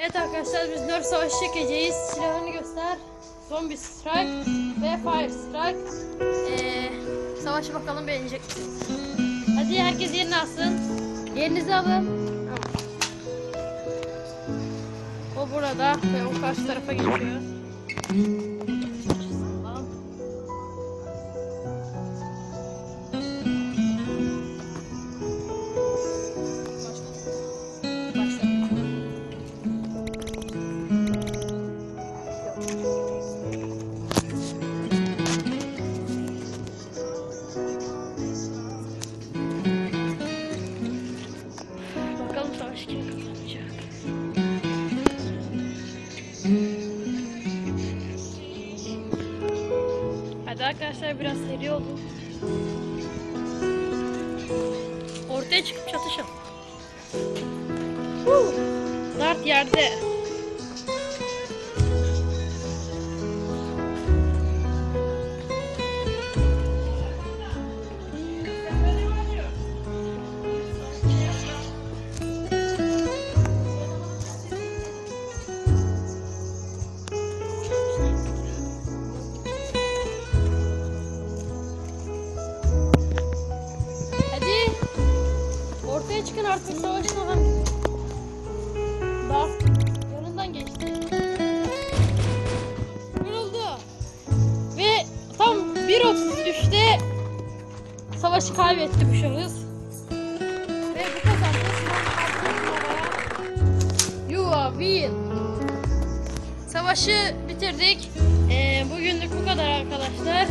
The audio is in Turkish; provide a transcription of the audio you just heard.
Evet arkadaşlar biz Lord Savaşı çekeceğiz. Silahını göster. Zombie Strike ve Fire Strike. Ee, savaşı bakalım beğenecek misiniz? Hadi herkes yerine alsın. Yerinizi alın. O burada ve o karşı tarafa geçiyor. Hadi arkadaşlar biraz seri olun. Ortaya çıkıp çatışalım. Woo! Dart yerde. Çıkın artık savaşın adam. Dart yanından geçti. Vuruldu. Ve tam 1.33'te savaşı kaybetti bu şahıs. Ve bu kazandı. You are win. Savaşı bitirdik. Ee, bugünlük bu kadar arkadaşlar.